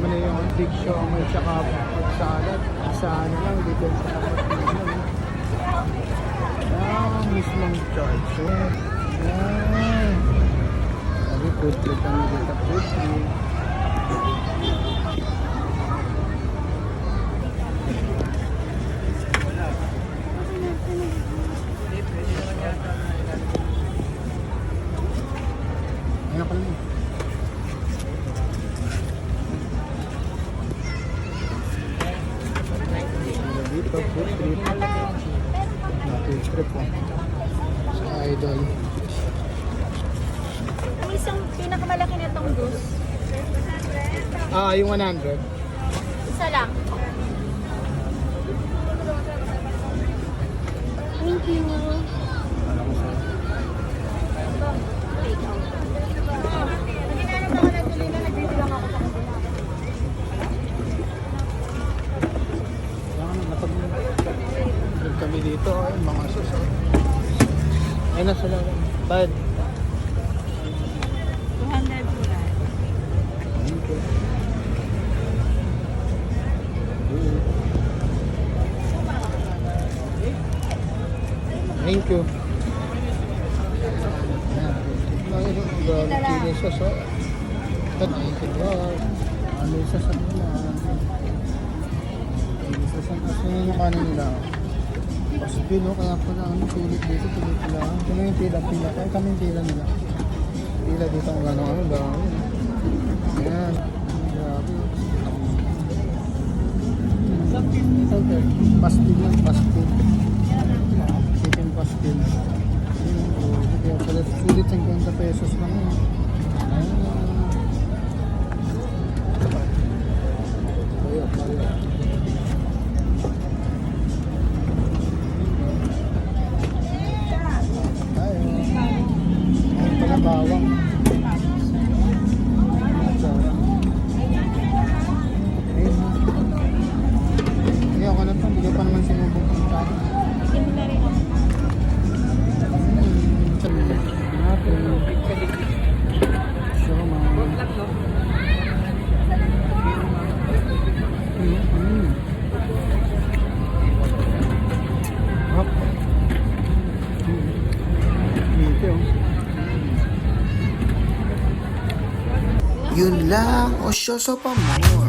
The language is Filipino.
kasama na yung big show may tsaka fruit salad. Sana lang dito sa ano. Yan, mismong charge. Eh. Sabi, food trip kami dito. Food. Dito, food trip. Na food trip po. Sa idol. Ang isang pinakamalaki na itong Ah, yung 100. isa lang. Thank you. Dito, ay, mga sus. oh. Ay, nasa lang. Bad. 200 po na. Thank you. Thank you. Thank you, Lord. Ano sa sa nila? Isa sa kasi yung kanin nila. Positive, no? Kaya pala ang pilit dito, nila. Ito na yung pila, pila. Kaya kami yung pila nila. Pila dito kung gano'n ano, dami. Ayan. Grabe. Pastil lang, pastil. Chicken pastil. Ayun, Kaya pala sulit 50 pesos lang yun. Bawang. Yun lang, osyoso pa mo.